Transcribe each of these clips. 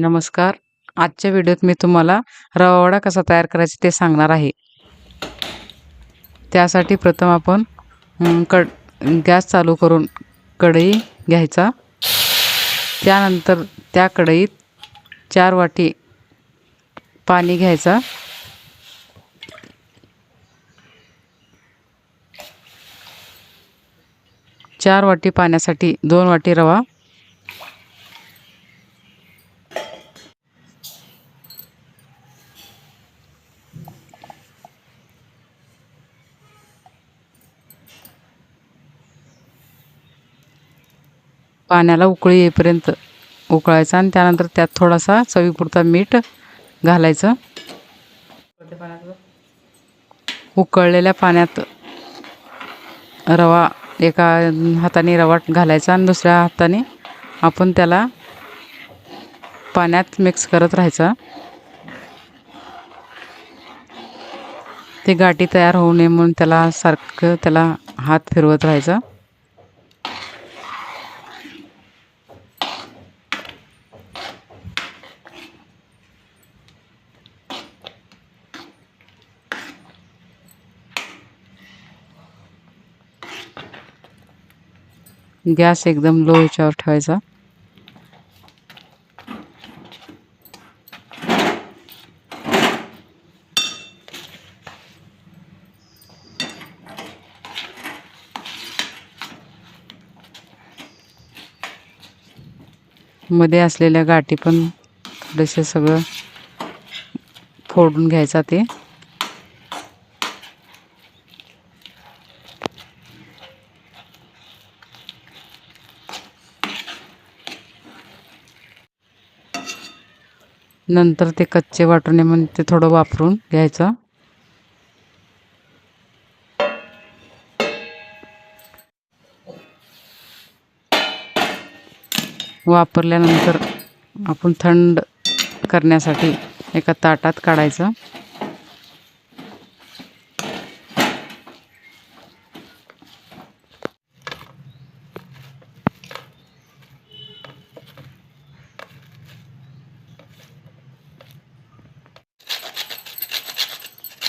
नमस्कार. आजच्या व्हिडिओत मी तुम्हाला रवा वडा कसा तयार करायचा ते सांगणार आहे. त्यासाठी प्रथम आपण कड गॅस चालू करून कढई घ्यायचा. त्यानंतर त्या कढईत चार वाटी पाणी घ्यायचा. चार वाटी पाण्यासाठी दोन वाटी रवा पाण्याला उकळी येईपर्यंत उकळायचा आणि त्यानंतर त्यात थोडासा चवीपुरता मीठ घालायचं. उकळलेल्या पाण्यात रवा एका हाताने रवा घालायचा आणि दुसऱ्या हाताने आपण त्याला पाण्यात मिक्स करत राहायचा. ते गाठी तयार होऊ नये म्हणून त्याला सारखं त्याला हात फिरवत राहायचा. गॅस एकदम लो ह्याच्यावर ठेवायचा. मध्ये असलेल्या गाठी पण थोडेसे सगळं फोडून घ्यायचा ते. नंतर ते कच्चे वाटणे म्हणून ते थोडं वापरून घ्यायचं. वापरल्यानंतर आपण थंड करण्यासाठी एका ताटात काढायचं.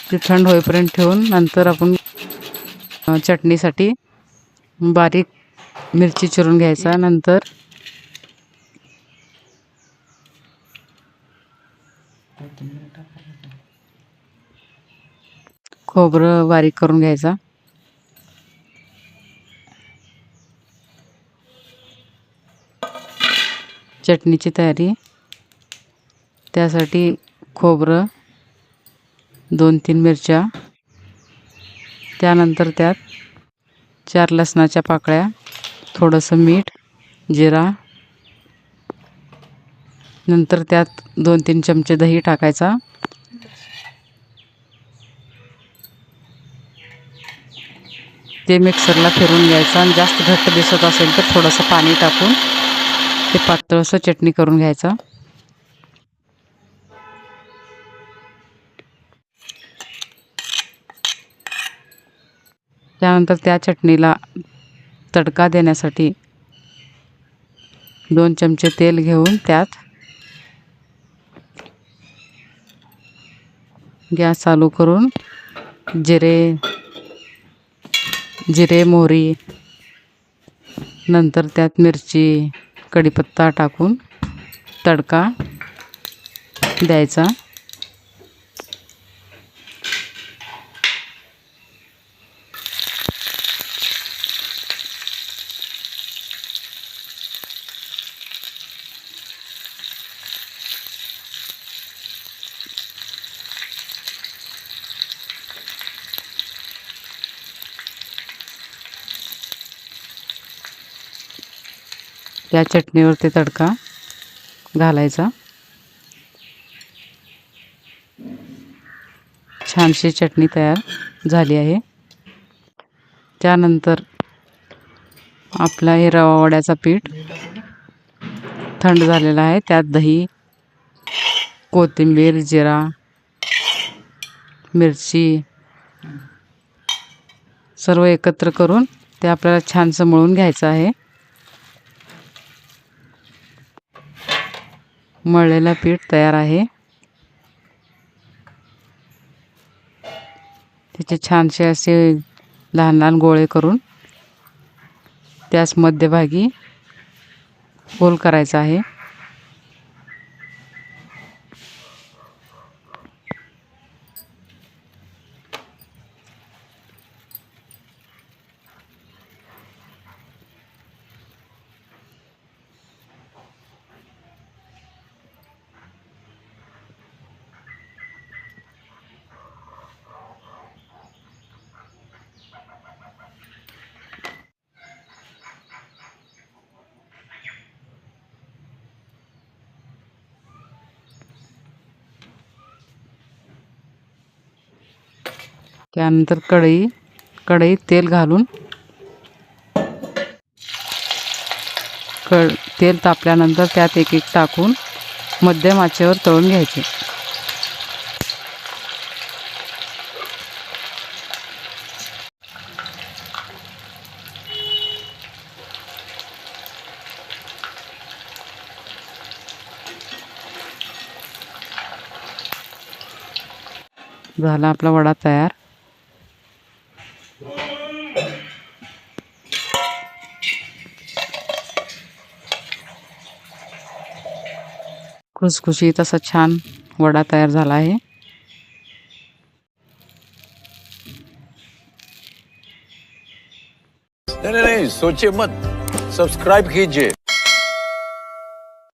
ते थंड होईपर्यंत ठेवून नंतर आपण चटणीसाठी बारीक मिरची चिरून घ्यायचा. नंतर खोबरं बारीक करून घ्यायचा. चटणीची तयारी. त्यासाठी खोबरं दोन तीन मिरच्या. त्यानंतर त्यात चार लसणाच्या पाकळ्या थोडंसं मीठ जिरा. नंतर त्यात दोन तीन चमचे दही टाकायचा. ते मिक्सरला फिरून घ्यायचं आणि जास्त घट्ट दिसत असेल तर थोडंसं पाणी टाकून ते पातळसं चटणी करून घ्यायचं. त्यानंतर त्या चटणीला तडका देण्यासाठी दोन चमचे तेल घेऊन त्यात गॅस चालू करून जिरे जिरे मोहरी नंतर त्यात मिरची कढीपत्ता टाकून तडका द्यायचा. या चटणीवर ते तडका घालायचा. छानशी चटणी तयार झाली आहे. त्यानंतर आपला हे रवा वड्याचा पीठ थंड झालेला आहे. त्यात दही कोथिंबीर जिरा मिरची सर्व एकत्र करून ते आपल्याला छानसं मळून घ्यायचं आहे. मळलेलं पीठ तयार आहे. त्याचे छानसे असे लहान लहान गोळे करून त्यास मध्यभागी गोल करायचा आहे. त्यानंतर कढई कढईत तेल घालून. क तेल तापल्यानंतर त्यात एक एक टाकून मध्यम आचेवर तळून घ्यायचे. झाला आपला वडा तयार. खुसखुशीत असा छान वडा तैयार है नहीं नहीं सोचे मत. सब्सक्राइब कीजिए.